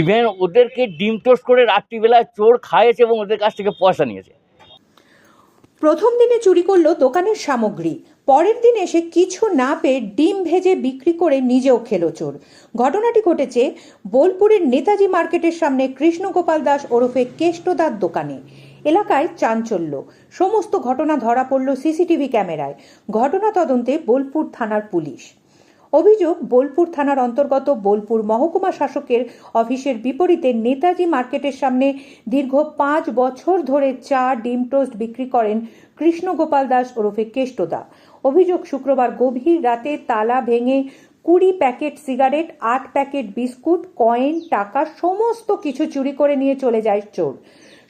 Even ওদেরকে ডিম toast করে রাত্রিবেলায় চোর খাইয়েছে এবং ওদের কাছ থেকে পয়সা নিয়েছে। প্রথম দিনে চুরি করল দোকানের সামগ্রী, পরের দিন এসে কিছু না পেয়ে ডিম ভেজে বিক্রি করে নিজেও খেলো চোর। ঘটনাটি ঘটেছে বোলপুরের নেতাজি মার্কেটের সামনে কৃষ্ণগোপাল দাস ওরফে কেষ্টদার দোকানে। এলাকায় চাঞ্চল্য, সমস্ত ঘটনা ধরা পড়ল সিসিটিভি ক্যামেরায়। ঘটনা তদন্তে বোলপুর থানার পুলিশ। অভিযোগ, বোলপুর থানার অন্তর্গত বোলপুর মহকুমা শাসকের অফিসের বিপরীতে নেতাজি মার্কেটের সামনে দীর্ঘ পাঁচ বছর ধরে চা ডিম টোস্ট বিক্রি করেন কৃষ্ণগোপাল দাস ওরফে কেষ্টদা। অভিযোগ, শুক্রবার গভীর রাতে তালা ভেঙে কুড়ি প্যাকেট সিগারেট, আট প্যাকেট বিস্কুট, কয়েন, টাকা, সমস্ত কিছু চুরি করে নিয়ে চলে যায় চোর।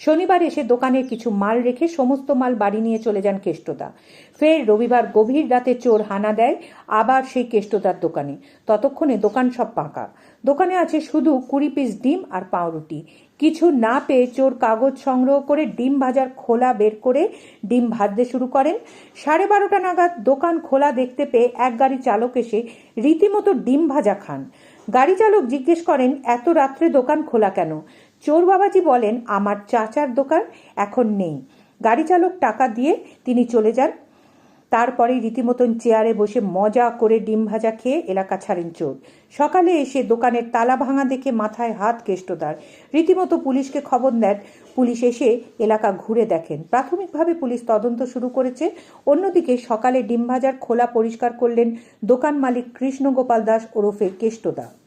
শনিবার এসে দোকানের কিছু মাল রেখে সমস্ত মাল বাড়ি নিয়ে চলে যান কেষ্টদা ফের রবিবার গভীর রাতে চোর হানা দেয়, আবার সেই কেষ্টদার দোকানে। ততক্ষণে দোকান সব পাকা। দোকানে আছে শুধু কুড়ি পিস ডিম আর পাউরুটি। কিছু না পেয়ে চোর কাগজ সংগ্রহ করে ডিম ভাজার খোলা বের করে ডিম ভাজতে শুরু করেন। সাড়ে বারোটা নাগাদ দোকান খোলা দেখতে পেয়ে এক গাড়ি চালক এসে রীতিমতো ডিম ভাজা খান। গাড়ি চালক জিজ্ঞেস করেন, এত রাত্রে দোকান খোলা কেন? চোর বাবাজি বলেন, আমার চাচার দোকান এখন নেই। গাড়ি চালক টাকা দিয়ে তিনি চলে যান। তারপরে রীতিমতন চেয়ারে বসে মজা করে ডিম ভাজা খেয়ে এলাকা ছাড়েন চোর। সকালে এসে দোকানের তালা ভাঙা দেখে মাথায় হাত কেষ্টদার। রীতিমতো পুলিশকে খবর দেন পুলিশ এসে এলাকা ঘুরে দেখেন। প্রাথমিকভাবে পুলিশ তদন্ত শুরু করেছে। অন্যদিকে সকালে ডিম ভাজার খোলা পরিষ্কার করলেন দোকান মালিক কৃষ্ণগোপাল দাস ওরফে কেষ্টদা।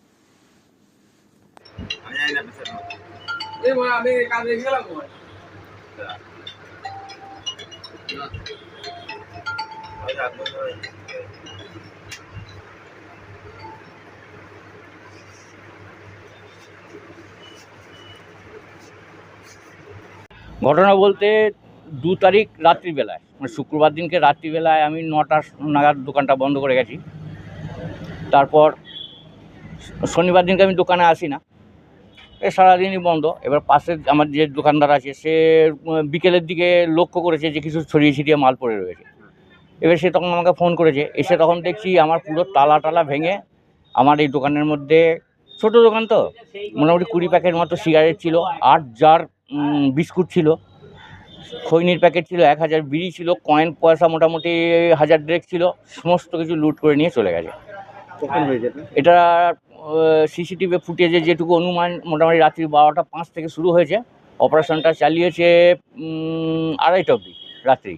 ঘটনা বলতে দু তারিখ রাত্রিবেলায় মানে শুক্রবার দিনকে রাত্রিবেলায় আমি নটা নাগাদ দোকানটা বন্ধ করে গেছি। তারপর শনিবার দিনকে আমি দোকানে আসি না। এ সারাদিনই বন্ধ। এবার পাশে আমার যে দোকানদার আছে, সে বিকেলের দিকে লক্ষ্য করেছে যে কিছু ছড়িয়ে ছিটিয়ে মাল পড়ে রয়েছে। এবার সে তখন আমাকে ফোন করেছে। এসে তখন দেখছি আমার পুরো তালা টালা ভেঙে আমার এই দোকানের মধ্যে, ছোট দোকান তো, মোটামুটি কুড়ি প্যাকেট মতো সিগারেট ছিল, আট জার বিস্কুট ছিল, খৈনির প্যাকেট ছিল, এক হাজার বিড়ি ছিল কয়েন পয়সা মোটামুটি হাজার ডেক ছিল, সমস্ত কিছু লুট করে নিয়ে চলে গেছে। এটা? এটা সিসিটিভি ফুটেজে যেটুকু অনুমান মোটামুটি রাত্রি বারোটা পাঁচ থেকে শুরু হয়েছে। অপারেশনটা চালিয়েছে আড়াইটা অবধি রাত্রি।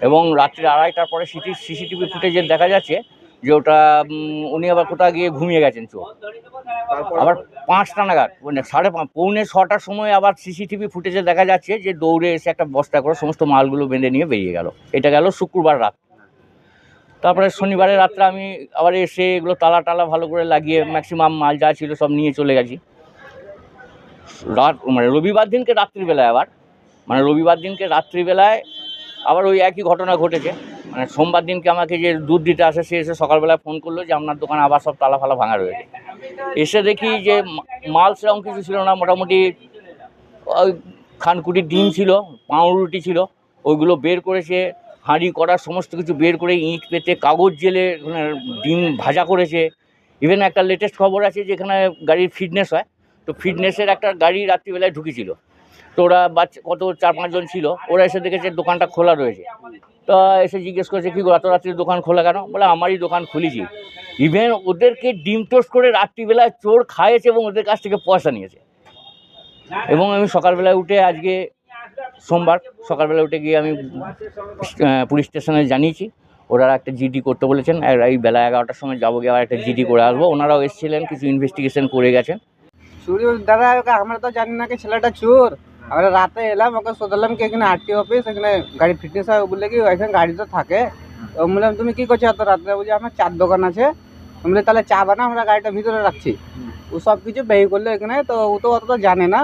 এবং রাত্রি আড়াইটার পরে সিটি সিসিটিভি ফুটেজে দেখা যাচ্ছে যে ওটা উনি আবার কোথাও গিয়ে ঘুমিয়ে গেছেন চোখ। আবার পাঁচটা নাগাদ মানে সাড়ে পাঁচ পৌনে ছটার সময় আবার সিসিটিভি ফুটেজে দেখা যাচ্ছে যে দৌড়ে এসে একটা বস্তা করে সমস্ত মালগুলো বেঁধে নিয়ে বেরিয়ে গেল। এটা গেল শুক্রবার রাত। তারপরে শনিবারের রাত্রে আমি আবার এসে এগুলো তালা টালা ভালো করে লাগিয়ে ম্যাক্সিমাম মাল যা ছিল সব নিয়ে চলে গেছি। রাত মানে রবিবার দিনকে রাত্রিবেলায় আবার মানে রবিবার দিনকে রাত্রিবেলায় আবার ওই একই ঘটনা ঘটেছে। মানে সোমবার দিনকে আমাকে যে দুধ দিতে আসে, সে এসে সকালবেলায় ফোন করল যে আপনার দোকানে আবার সব তালা ফালা ভাঙা রয়েছে। এসে দেখি যে মাল সেরকম কিছু ছিল না, মোটামুটি ওই খানকুটির ডিম ছিল, পাউরুটি ছিল, ওইগুলো বের করেছে হাঁড়ি করা সমস্ত কিছু বের করে ইঁট পেতে কাগজ জেলে ডিম ভাজা করেছে। ইভেন একটা লেটেস্ট খবর আছে যেখানে গাড়ির ফিটনেস হয়। তো ফিটনেসের একটা গাড়ি রাত্রিবেলায় ঢুকেছিল। তো ওরা বাচ্চা কত চার পাঁচজন ছিল ওরা এসে দেখেছে দোকানটা খোলা রয়েছে। তো এসে জিজ্ঞেস করেছে কি গো, এত রাত্রি দোকান খোলা কেন? বলে আমারই দোকান খুলেছি। ইভেন ওদেরকে ডিম টোস্ট করে রাত্রিবেলায় চোর খাইয়েছে এবং ওদের কাছ থেকে পয়সা নিয়েছে। এবং আমি সকালবেলায় উঠে আজকে সোমবার সকালবেলা উঠে গিয়ে আমি পুলিশ স্টেশনে জানিয়েছি। ওরা একটা জিডি করতে বলেছেন। এই বেলা এগারোটার সময় যাব গিয়ে আবার একটা জিডি করে আসব। ওনারাও এসেছিলেন, কিছু ইনভেস্টিগেশন করে গেছেন। দাদা আমরা তো জানি না কি ছেলেটা চোর। আমরা রাতে এলাম, ওকে শোধালাম কি এখানে আরটি অফিস এখানে গাড়ি ফিটনেস হয় বললে কি এখানে গাড়ি তো থাকে। বললাম, তুমি কি করছ এত রাত্রে বলছি, আমার চার দোকান আছে। আমি বলি তাহলে চা বানা আমরা গাড়িটা ভিতরে রাখছি। ও সব কিছু বেই করল এখানে, তো ও তো অত জানে না।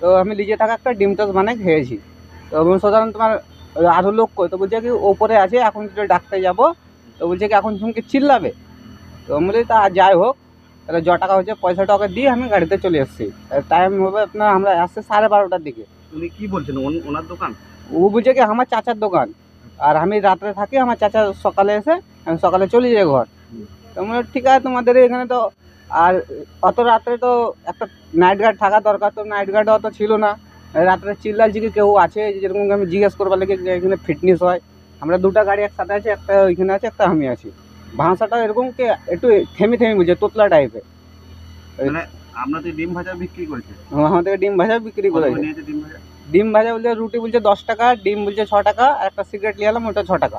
তো আমি নিজে থাকা একটা ডিম টোস্ট বানাই খেয়েছি। তো আমি শোধালাম তোমার আরও লোক কই? তো বলছে কি ওপরে আছে এখন একটু ডাকতে যাব। তো বলছে কি এখন তুমি চিল্লাবে? তো আমি বলি তা যাই হোক তাহলে য টাকা হচ্ছে পয়সাটা ওকে দিয়ে আমি গাড়িতে চলে এসেছি। টাইম হবে আপনার আমরা আসছে সাড়ে বারোটার দিকে। উনি কি বলছেন? ওনার দোকান? ও বলছে কি আমার চাচার দোকান। আর আমি রাত্রে থাকি আমার চাচা সকালে এসে আমি সকালে চলে যাই ঘর। তো বললাম, ঠিক আছে তোমাদের এখানে তো আর অত রাত্রে তো একটা নাইট গার্ড থাকা দরকার তো নাইট গার্ড অত ছিল না। রাত্রে চিল্লালছি কি কেউ আছে যেরকম আমি জিজ্ঞেস করবার লাগে যে এখানে ফিটনেস হয়। আমরা দুটো গাড়ি একসাথে আছে একটা ওইখানে আছে একটা আমি আছি। ভাষাটা এরকম কি একটু থেমি থেমি বুঝে তোতলা টাইপের মানে ডিম ভাজা বিক্রি করেছে। আমাদের ডিম ভাজা বিক্রি ডিম ভাজা? বলছে রুটি বলছে দশ টাকা ডিম বলছে ছ টাকা আর একটা সিগারেট নিয়ে এলাম ওটা ছ টাকা।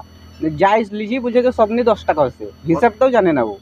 যাই লিজি বলছে সব নিয়ে দশ টাকা হচ্ছে। হিসাবটাও জানে না ও।